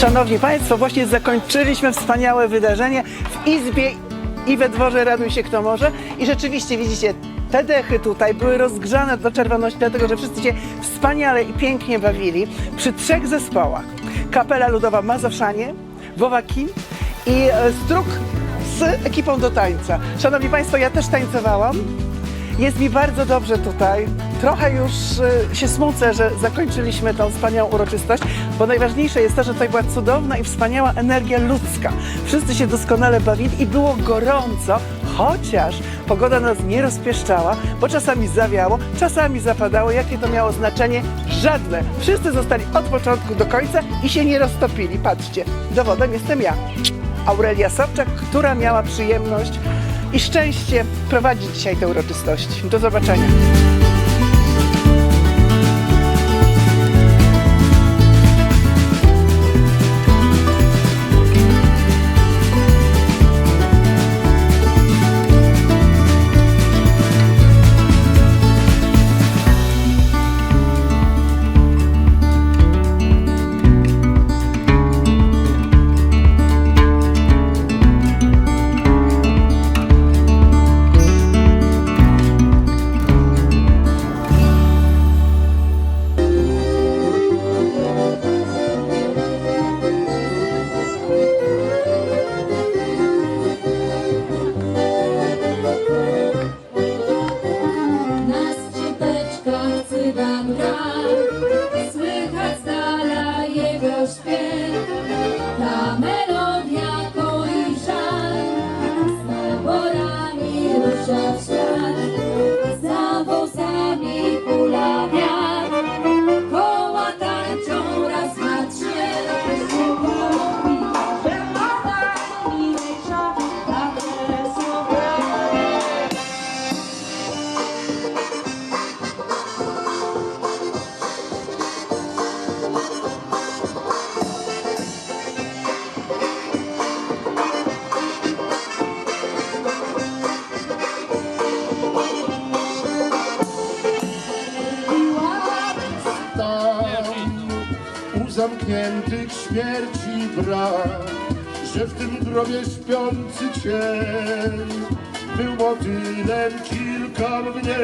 Szanowni Państwo, właśnie zakończyliśmy wspaniałe wydarzenie w Izbie i we dworze Raduj się kto może. I rzeczywiście widzicie, te dechy tutaj były rozgrzane do czerwoności, dlatego że wszyscy się wspaniale i pięknie bawili przy trzech zespołach. Kapela Ludowa Mazowszanie, Wowa Kim i e, Struk z ekipą do tańca. Szanowni Państwo, ja też tańcowałam. Jest mi bardzo dobrze tutaj. Trochę już y, się smucę, że zakończyliśmy tą wspaniałą uroczystość, bo najważniejsze jest to, że tutaj była cudowna i wspaniała energia ludzka. Wszyscy się doskonale bawili i było gorąco, chociaż pogoda nas nie rozpieszczała, bo czasami zawiało, czasami zapadało. Jakie to miało znaczenie? Żadne. Wszyscy zostali od początku do końca i się nie roztopili. Patrzcie, dowodem jestem ja. Aurelia Sobczak, która miała przyjemność i szczęście prowadzić dzisiaj tę uroczystość. Do zobaczenia. Zamkniętych śmierci brak, że w tym grobie śpiący cień był motylem kilka mnie.